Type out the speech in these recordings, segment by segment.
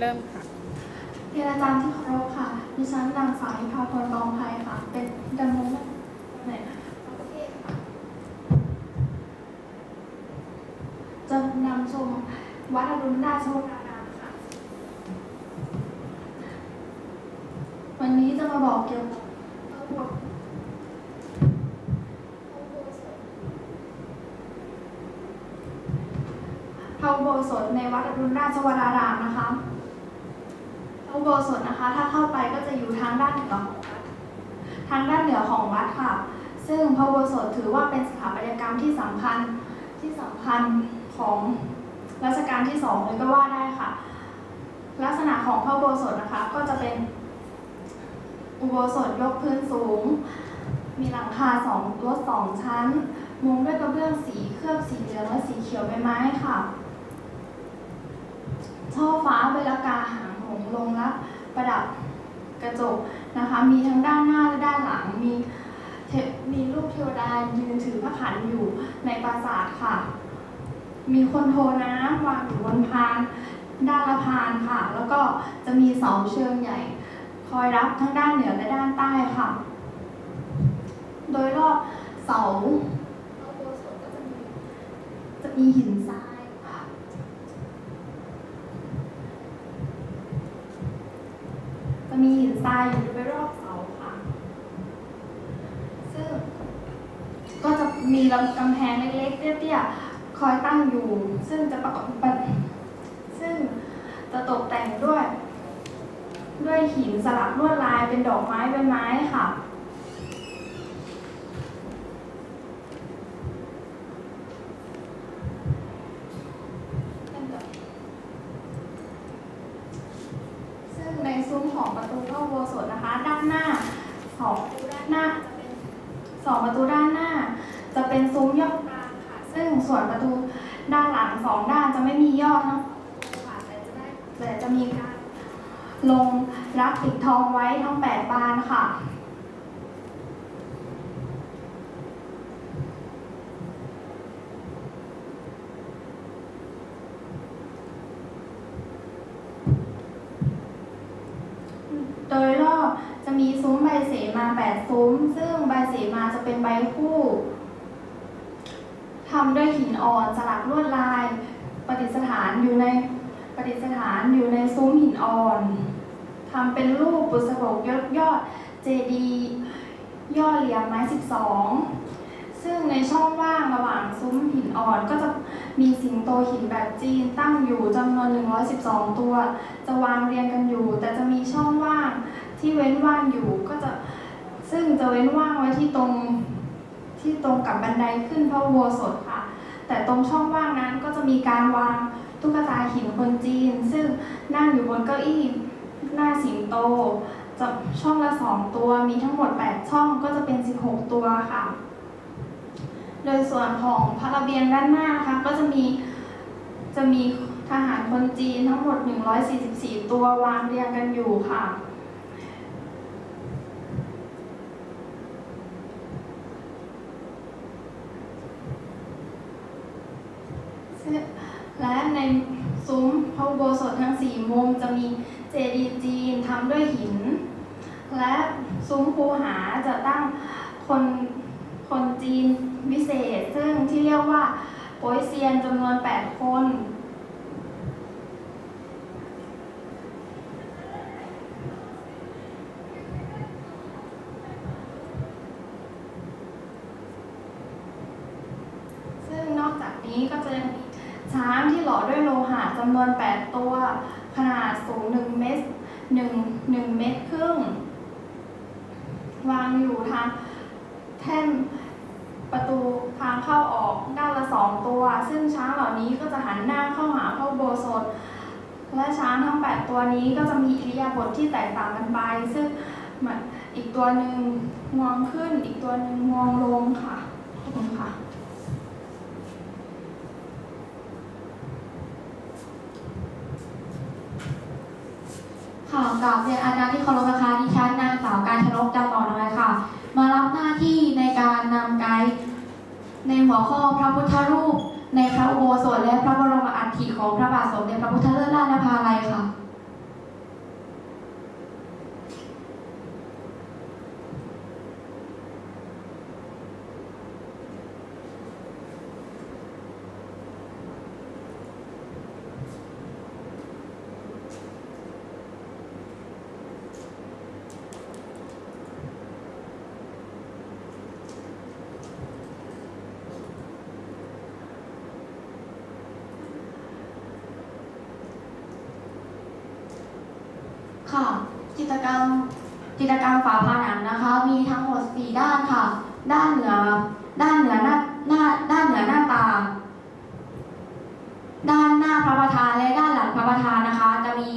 เริ่มค่ะเรียนอาจารย์ที่เคารพค่ะ ดิฉันนางสาวพาพรกองไทยค่ะ เป็นดำรงตำแหน่งประเทศค่จะนำชมวัดอรุณราชวรารามค่ะ วันนี้จะมาบอกเกี่ยวกับพระอุโบสถพระอุโบสถในวัดอรุณราชวรารามนะคะ อุโบสถนะคะ ถ้าเข้าไปก็จะอยู่ทางด้านเหนือของวัดทางด้านเหนือของวัดค่ะ ซึ่งพระอุโบสถถือว่าเป็นสถาปัตยกรรมที่สำคัญที่สำคัญของรัชกาลที่สองเลยก็ว่าได้ค่ะ ลักษณะของพระอุโบสถนะคะก็จะเป็นอุโบสถยกพื้นสูง มีหลังคาสองรถสองชั้น มุงด้วยกระเบื้องสีเคลือบสีเหลืองและสีเขียวใบไม้ค่ะ ช่อฟ้าเวลากาหาง งส์ลงรับประดับกระจกนะคะ มีทั้งด้านหน้าและด้านหลัง มีเทมีรูปเทวดายืนถือพระขันอยู่ในปราสาทค่ะ มีคนโทน้ำวางอยู่บนพานด้านละพานค่ะ แล้วก็จะมีเสาเชิงใหญ่ คอยรับทั้งด้านเหนือและด้านใต้ค่ะ โดยรอบเสาพระอุโบสถก็จะมีจะมีหินทรายค่ะ จะมีหินทรายอยู่โดยรอบเสาค่ะ ซึ่ง ก็จะมีลำกำแพงเล็กๆเตี้ยๆ คอยตั้ งอยู่ ซึ่งจะประกอบเป็นซึ่งจะตกแต่งด้วย ด้วยหินสลักลวดลายเป็นดอกไม้ใบไม้ค่ะซึ่งในซุ้มของประตูพระอุโบสถนะคะ ด้านหน้าสองประตูด้านหน้าสองประตูด้านหน้า จะเป็นซุ้มยอดกลางค่ะ ซึ่งส่วนประตู ด้านหลังสองด้านจะไม่มียอดทั้งสองประตูค่ะแต่จะได้แต่จะมีการลงรักปิดทองไว้ทั้งแปดบานค่ะโดยรอบจะมีซุ้มใบเสมาแปดซุ้ม ซึ่งใบเสมาจะเป็นใบคู่ ทำด้วยหินอ่อนสลักลวดลาย ประดิษฐานอยู่ในประดิษฐานอยู่ในซุ้มหินอ่อนทำเป็นรูปบุษบกยอดยอดเจดีย์ยอดเหลี่ยมไม้สิบสองซึ่งในช่องว่างระหว่างซุ้มหินอ่อนก็จะมีสิงโตหินแบบจีนตั้งอยู่จำนวน 112 ตัว จะวางเรียงกันอยู่ แต่จะมีช่องว่างที่เว้นว่างอยู่ก็จะซึ่งจะเว้นว่างไว้ที่ตรงที่ตรงกับบันไดขึ้นพระอุโบสถ แต่ตรงช่องว่างนั้นก็จะมีการวางตุ๊กตาหินคนจีน ซึ่งนั่งอยู่บนเก้าอี้หน้าสิงโตจะช่องละสองตัวมีทั้งหมด 8 ช่องก็จะเป็น 16 ตัวค่ะ โดยส่วนของพระระเบียงด้านหน้านะคะก็จะมีจะมีทหารคนจีนทั้งหมด 144 ตัววางเรียงกันอยู่ค่ะ และในซุ้มพระอุโบสถทั้งสี่มุมจะมีเจดีย์จีนทำด้วยหิน และซุ้มคูหาจะตั้งคนคนจีนวิเศษ ซึ่งที่เรียกว่าโปยเซียนจำนวน 8 คน ซึ่งนอกจากนี้ก็จะยังมีช้างที่ หล่อด้วยโลหะจำนวน 8 ตัว ขนาดสูง 1 เมตร1 1เมตรครึ่ง วางอยู่ทางแท่นประตูทางเข้าออกด้านละสองตัว ซึ่งช้างเหล่านี้ก็จะหันหน้าเข้าหาพระโบสถและช้างทั้ง 8 ตัวนี้ก็จะมีอิริยาบถที่แตกต่างกันไปซึ่งอนอีกตัวหนึ่งงวงขึ้น อีกตัวหนึ่งงวงลงค่ะขอบคุณค่ะ ค่ะกราบเรียนอาจารย์ที่เคารพนะคะดิฉันนางสาวการชนกดาวต่อน้อยค่ะ มารับหน้าที่ในการนำไกด์ในหัวข้อพระพุทธรูป ในพระอุโบสถและพระบรมอัฐิของพระบาทสมเด็จพระพุทธเลิศราชนภาลัยค่ะ จิ ตรกรรมจิตรกรรมฝาผนังนะคะ มีทั้งหมด 4 ด้านค่ะ ด้านเหนือ ด้านเหนือหน้าหน้าด้านเหนือหน้าตา ด้านหน้าพระประธานและด้านหลังพระประธานนะคะ จะมี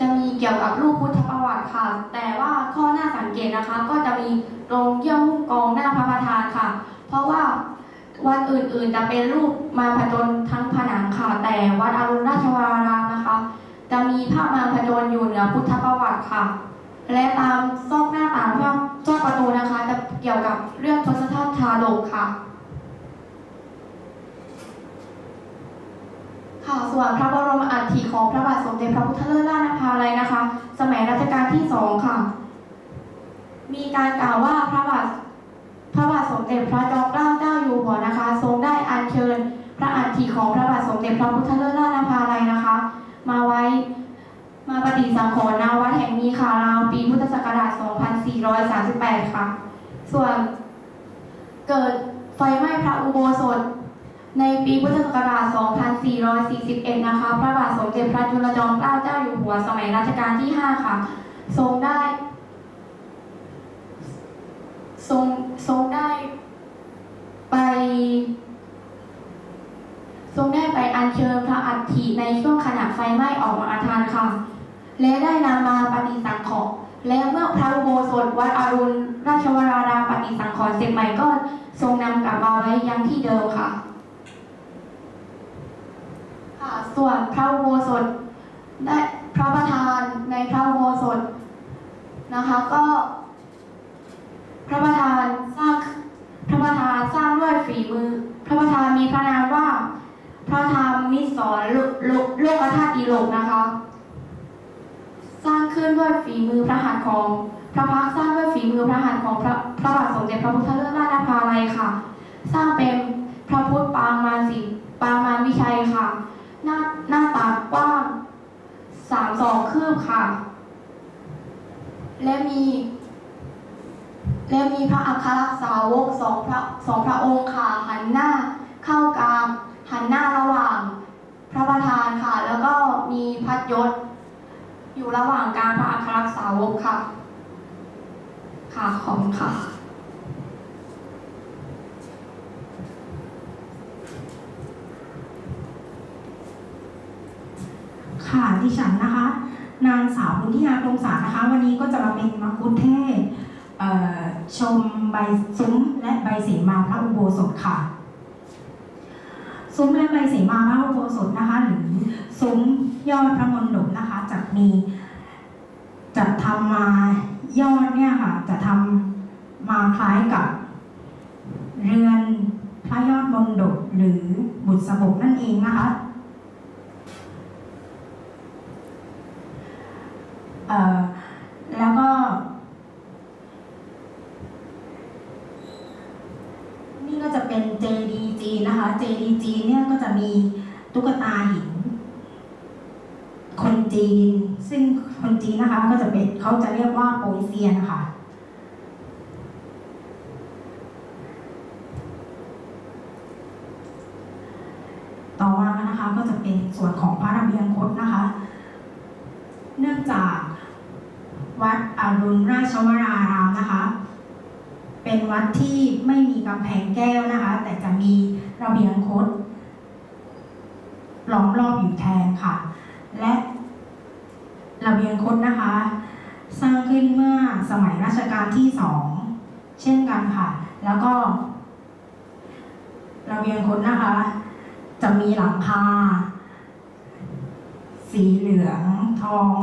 จะมีเกี่ยวกับรูปพุทธประวัติค่ะ แต่ว่าข้อหน้าสังเกตนะคะ ก็จะมีตรงเยี่ยมหุ้มกองหน้าพระประธานค่ะ เพราะว่าวัดอื่นๆจะเป็นรูปมาผจญทั้งผนังค่ะ แต่วัดอรุณราชวรารามนะคะ จะมีภาพมาผจญอยู่เหนือพุทธประวัติค่ะ และตามซอกหน้าต่างซอกซอกประตูนะคะ จะเกี่ยวกับเรื่องทศธาตุชาดกค่ะ ค่ะส่วนพระบรมอัฐิของพระบาทสมเด็จพระพุทธเลิศรานภาลัยนะคะ สมัยรัชกาลที่สองค่ะ มีการกล่าวว่าพระบาทพระบาทสมเด็จพระจอมเกล้าเจ้าอยู่หัวนะคะ ทรงได้อัญเชิญ พระอัฐิของพระบาทสมเด็จพระพุทธเลิศรานภาลัยนะคะ มาไว้มาปฏิสังขรณ์ณวัดแห่งนี้ค่ะราวปีพุทธศักราช 2438 ค่ะ ส่วนเกิดไฟไหม้พระอุโบสถ ในปีพุทธศักราช 2441 นะคะ พระบาทสมเด็จพระจุลจอมเกล้าเจ้าอยู่หัวสมัยรัชกาลที่ 5 ค่ะ ทรงได้ ทรงทรงได้ไป ทรงได้ไปอัญเชิญพระอัฐิในช่วงขณะไฟไหม้ออกมาอาทานค่ะ และได้นำมาปฏิสังขรณ์และเมื่อพระอุโบสถวัดอรุณราชวรารามปฏิสังขรณ์เสร็จใหม่ก็ทรงนำกลับมาไว้ยังที่เดิมค่ะ ค่ะ ส่วนพระอุโบสถได้พระประธานในพระอุโบสถนะคะก็ พระประธานสร้างพระประธานสร้างด้วยฝีมือ พระประธานมีพระนามว่า ระธรรมมิสรโลโลโลกธาตุอีโลกนะคะ สร้างขึ้นด้วยฝีมือพระหัตถ์ของพระพักสร้างด้วยฝีมือพระหัตถ์ของพระพระบาทสมเด็จพระพุทธเลิศราชภาลัยค่ะ สร้างเป็นพระพุทธปางมาสีปางมาวิชัยค่ะ หน้าหน้าตากว้างสามสองคืบค่ะ และมี และมีพระอัครสาวกสองพระสองพระองค์ค่ะหันหน้าเข้ากลาง หันหน้าระหว่างพระประธานค่ะ แล้วก็มีพัดยศ อยู่ระหว่างกลางพระอัครสาวกค่ะ ค่ะขอบคุณค่ะ ค่ะดิฉันนะคะ นางสาวบุญทิยากรงสารนะคะ วันนี้ก็จะมาเป็นมักคุเทศชมใบซุ้มและใบเสมาพระอุโบสถค่ะ ซุ้มและใบเสมาพระอุโบสถนะคะหรือซุ้มยอดพระมณฑปนะคะจะมีจะทำมายอดเนี่ยค่ะจะทำมาคล้ายกับ เรือนพระยอดมณฑปหรือบุษบกนั่นเองนะคะเอ่อแล้วก็ นี่ก็จะเป็น JDG นะคะ JDG เนี่ยก็จะมีตุ๊กตาหิน คนจีน ซึ่งคนจีนนะคะ ก็จะเป็นเขาจะเรียกว่าโปยเซียนะคะต่อมานะคะก็จะเป็นส่วนของพระระเบียงคดนะคะ เนื่องจากวัดอรุณราชวรารามนะคะ เป็นวัดที่ไม่มีกำแพงแก้วนะคะ แต่จะมี ระเบียงคดล้อมรอบอยู่แทนค่ะ และระเบียงคดนะคะ สร้างขึ้นเมื่อสมัยรัชกาลที่สองเช่นกันค่ะ แล้วก็ ระเบียงคดนะคะ จะมีหลังคาสีเหลืองทอง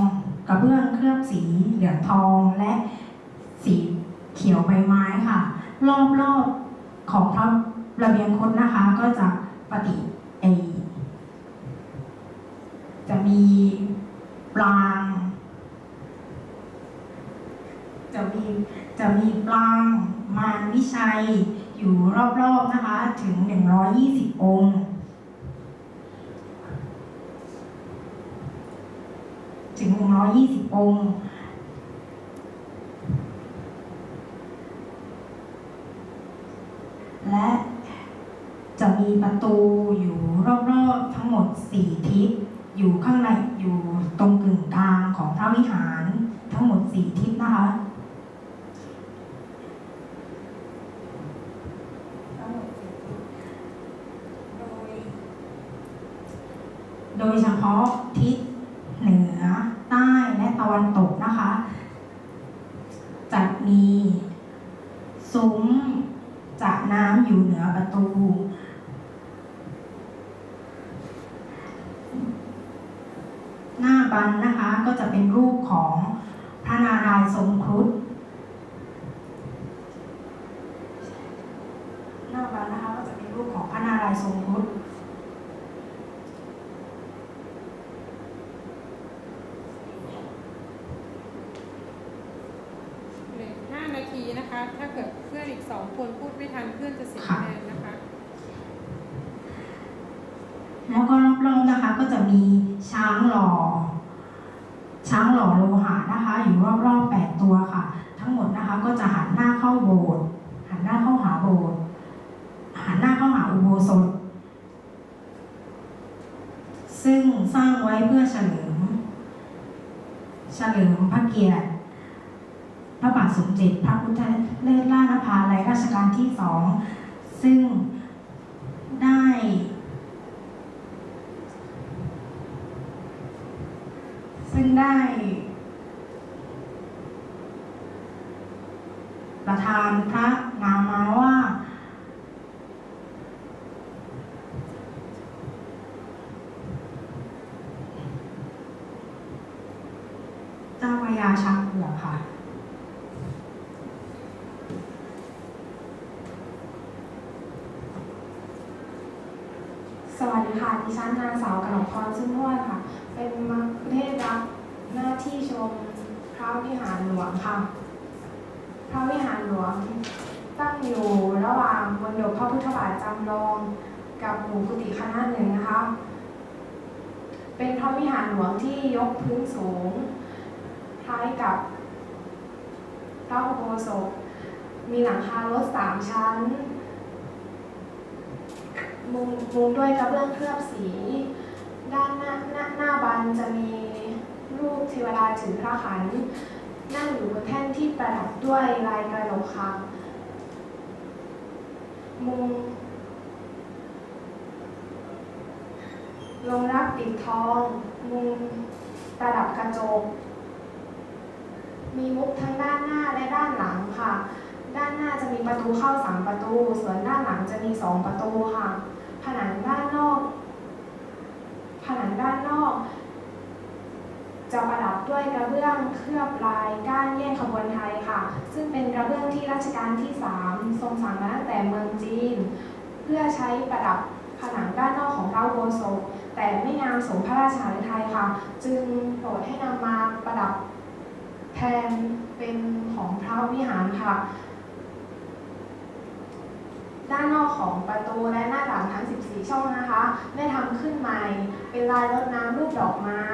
กระเบื้องเคลือบสีเหลืองทองและสีเขียวใบไม้ค่ะ รอบๆของพระ ระเบียงคดนะคะ ก็จะปฏิเอจะมีปรางจะมีจะมีปรางมารวิชัยอยู่รอบๆนะคะถึง 120 องค์ถึง 120 องค์และ มีประตูอยู่รอบๆทั้งหมด4ทิศอยู่ข้างในอยู่ตรงกึ่งกลางของพระวิหารทั้งหมดสี่ทิศนะคะโดยโดยเฉพาะทิศเหนือ ใต้และตะวันตกนะคะ จะมีซุ้มจากน้ำอยู่เหนือประตู หน้า บันนะคะก็จะเป็นรูปของพระนารายณ์ทรงครุฑหน้าบันนะคะก็จะเป็นรูปของพระนารายณ์ทรงครุฑเหลือห้านาทีนะคะ ถ้าเกิดเพื่อนอีกสองคนพูดไม่ทันเพื่อนจะเสีย ค่ะ คะแนนนะคะ แล้วก็รอบๆนะคะก็จะมีช้างหล่อ ช้างหล่อโลหะนะคะ อยู่รอบๆแปดตัวค่ะ ทั้งหมดนะคะก็จะหันหน้าเข้าโบสถ์หันหน้าเข้าหาโบสถ์หันหน้าเข้าหาอุโบสถ ซึ่งสร้างไว้เพื่อเฉลิมเฉลิมพระเกียรติพระบาทสมเด็จพระพุทธเลิศล่านภาลัยรัชกาลที่สอง ซึ่งได้ ซึ่ง ได้ ประธานพระนามมาว่าเจ้าพยาช้างเผือกค่ะสวัสดีค่ะ ดิฉันนางสาวกนกพรซึ่งทวดค่ะ เป็นมัคคุเทศรับ หน้าที่ชมพระวิหารหลวงค่ะ พระวิหารหลวงตั้งอยู่ระหว่างมณฑปพระพุทธบาทจำลองกับหมู่กุฏิคณะหนึ่งนะคะ เป็นพระวิหารหลวงที่ยกพื้นสูง คล้ายกับพระอุโบสถมีหลังคารถสามชั้น มุงมุงด้วยกระเบื้องเคลือบสี ด้านหน้าหน้าหน้าบันจะมี รูปเทวดาถือพระขัน นั่งอยู่บนแท่นที่ประดับด้วยลายกระดกค่ะมุงลงรักปิดทอง มุงประดับกระจก มีมุกทั้งด้านหน้าและด้านหลังค่ะ ด้านหน้าจะมีประตูเข้าสามประตู ส่วนด้านหลังจะมีสองประตูค่ะ ผนังด้านนอก ผนังด้านนอก จะประดับด้วยกระเบื้องเคลือบลายก้านแยกขบวนไทยค่ะ ซึ่งเป็นกระเบื้องที่รัชกาลที่ 3 ทรงสั่งมาตั้งแต่เมืองจีน เพื่อใช้ประดับผนังด้านนอกของพระอุโบสถแต่ไม่งามสมพระราชาฤทัยค่ะ จึงโปรดให้นำมาประดับแทนเป็นของพระวิหารค่ะ ด้านนอกของประตูและหน้าต่างทั้ง 14 ช่องนะคะ ได้ทำขึ้นใหม่ เป็นลายรดน้ำรูปดอกไม้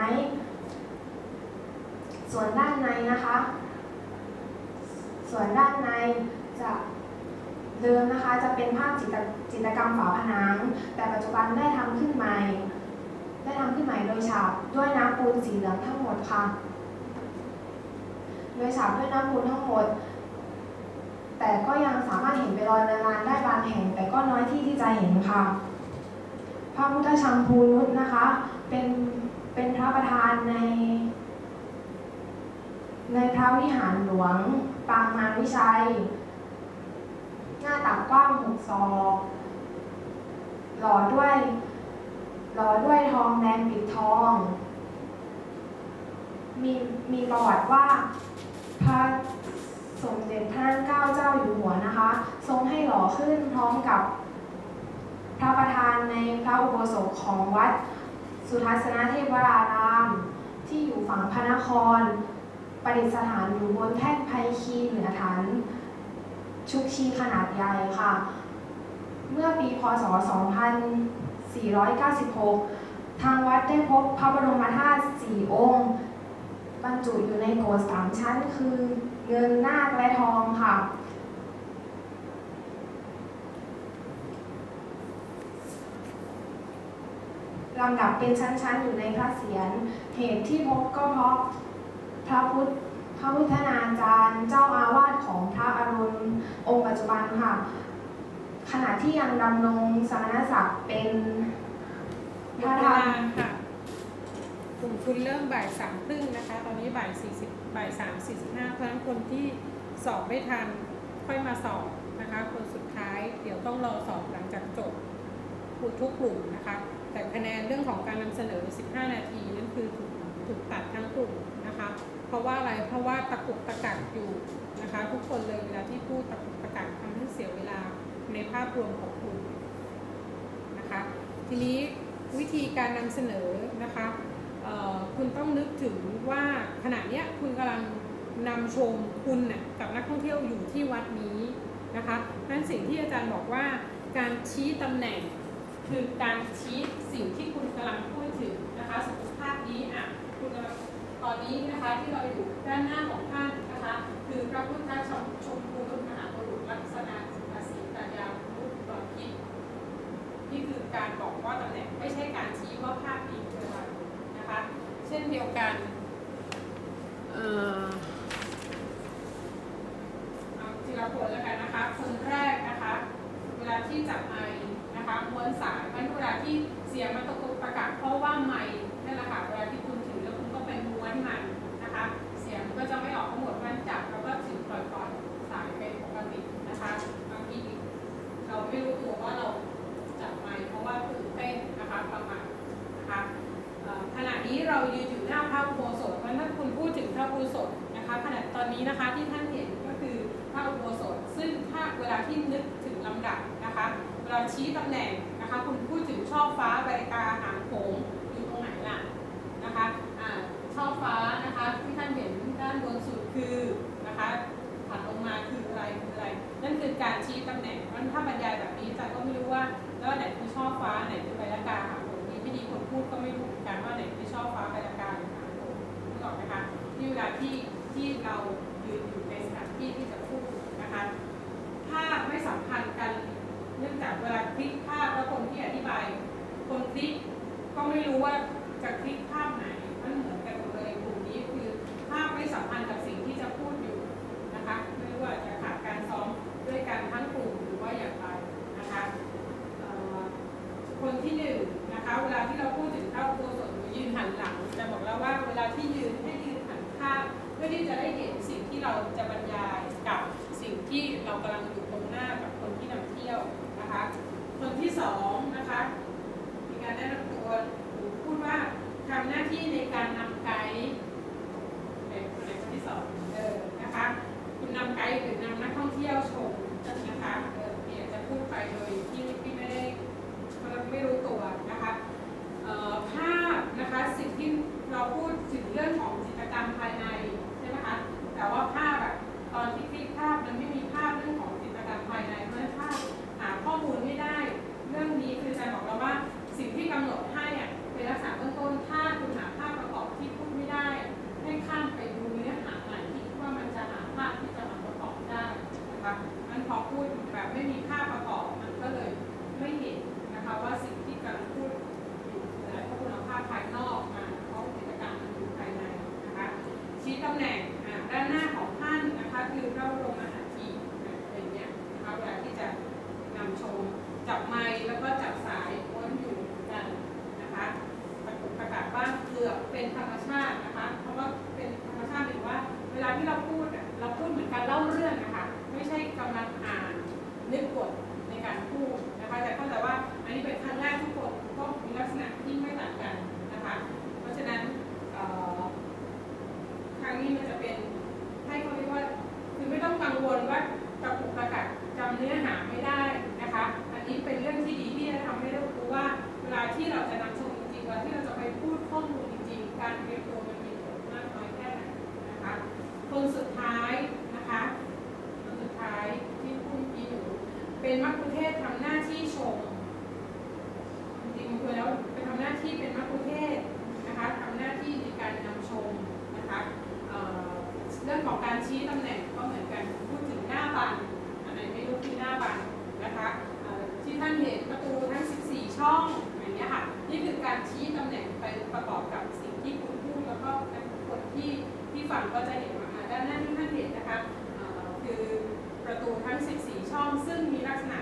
ส่วนด้านในนะคะ ส่วนด้านในจะเดิมนะคะจะเป็นภาพจิตจิตกรรมฝาผนัง แต่ปัจจุบันได้ทำขึ้นใหม่ ได้ทำขึ้นใหม่โดยฉาบด้วยน้ำปูนสีเหลืองทั้งหมดค่ะ โดยฉาบด้วยน้ำปูนทั้งหมด แต่ก็ยังสามารถเห็นเป็นรอยลานได้บางแห่ง แต่ก็น้อยที่ที่จะเห็นค่ะ พระพุทธชังพูนุษนะคะ เป็นเป็นพระประธานใน ในพระวิหารหลวง ปางมารวิชัย หน้าตักกว้างหกศอกหล่อด้วยหล่อด้วยทองแดงปิดทอง มีมีประวัติว่าพระสมเด็จพระนางเก้าเจ้าอยู่หัวนะคะ ทรงให้หล่อขึ้นพร้อมกับพระประธานในพระอุโบสถของวัด สุทัศนเทพวราราม ที่อยู่ฝั่งพระนคร ประดิษฐานอยู่บนแท่นไพคีเหนือฐานชุกชีขนาดใหญ่ค่ะ เมื่อปีพศ 2496 ทางวัดได้พบพระบรมธาตุสี่องค์ บรรจุอยู่ในโกศสามชั้นคือเงินนาคและทองค่ะลลำดับเป็นชั้นๆอยู่ในพระเศียรเหตุที่พบก็เพราะ พระพุทธพระพุทธนาจารย์เจ้าอาวาสของพระอรุณองค์ปัจจุบันค่ะ ขณะที่ยังดำรงสมณศักดิ์เป็นพระธรรมค่ะกลุ่มคุณเริ่มบ่ายสามครึ่งนะคะ ตอนนี้บ่ายสี่สิบบ่ายสามสี่สิบห้าเพราะฉะนั้นคนที่สอบไม่ทันค่อยมาสอบนะคะ คนสุดท้ายเดี๋ยวต้องรอสอบหลังจากจบทุกกลุ่มนะคะ แต่คะแนนเรื่องของการนำเสนอ 15 นาทีนั่นคือถูกตัดทั้งกลุ่มนะคะ เพราะว่าอะไร เพราะว่าตะกุกตะกักอยู่นะคะ ทุกคนเลยเวลาที่พูดตะกุกตะกักทำให้เสียเวลาในภาพรวมของคุณนะคะ ทีนี้วิธีการนำเสนอนะคะคุณต้องนึกถึงว่าขณะเนี้ยคุณกำลังนำชมคุณน่ะกับนักท่องเที่ยวอยู่ที่วัดนี้นะคะนั้นสิ่งที่อาจารย์บอกว่าการชี้ตำแหน่งคือการชี้สิ่งที่คุณกำลังพูดถึงนะคะสมมติภาพนี้อะ อนนี้นะคะที่เราอยู่ด้านหน้าของท่านนะคะคือพระพุทธชมชมพูมหาบุรุษลักษณะสุภาษิตายาพุทธบพิตนี่คือการบอกว่าตำแหน่งไม่ใช่การชี้ว่าภาพนี้คืออะไรนะคะเช่นเดียวกันเอ่อเอาทีละคนแล้วกันนะคะคนแรกนะคะเวลาที่จับไมค์นะคะม้วนสายมันเวลาที่เสียงมันตะกุกตะกักเพราะว่าไมค์นั่นแหละค่ะเวลาที่ ก็ไนั้นถ้าบรรยายแบบนี้อาจารย์ก็ไม่รู้ว่า แล้วไหนคือช่อฟ้าไหนคือใบละกาหางโขงดีไม่ดีคนพูดก็ไม่รู้เหมือนกันว่าไหนคือช่อฟ้าใบละกาหรือหางโขงนึกออกไหมคะนี่เวลาที่ที่เรายืนอยู่ในสถานที่ที่จะ ภาพไม่สัมพันธ์กัน เนื่องจากเวลาคลิกภาพแล้วคนที่อธิบาย คนคลิกก็ไม่รู้ว่าจะคลิกภาพไหน มันเหมือนกันหมดเลยกลุ่มนี้คือภาพไม่สัมพันธ์กับสิ่งที่จะพูดอยู่นะคะ ไม่รู้ว่าจะขาดการซ้อมด้วยกันทั้งกลุ่มหรือว่าอย่างไรนะคะเอ่อคนที่หนึ่งนะคะ เวลาที่เราพูดถึงเข้าโบสถหรือยืนหันหลังจะบอกแล้วว่าเวลาที่ยืนให้ยืนหันข้างเพื่ อที่จะได้เห็นสิ่งที่เราจะบรรยายกับสิ่งที่เรากำลังอยู่ตรงหน้ากับคนที่นำเที่ยวนะคะคนที่สอง ชี้ตำแหน่งก็เหมือนกันพูดถึงหน้าบันอันไหนไม่รู้คือหน้าบันนะคะที่ท่านเห็นประตูทั้ง 14 ช่องอย่างเงี้ยค่ะนี่คือการชี้ตำแหน่งไปประกอบกับสิ่งที่คุณพูดแล้วก็คนที่ที่ฟังก็จะเห็นว่าด้านหน้าที่ท่านเห็นนะคะคือประตูทั้ง 14 ช่อง ซึ่งมีลักษณะ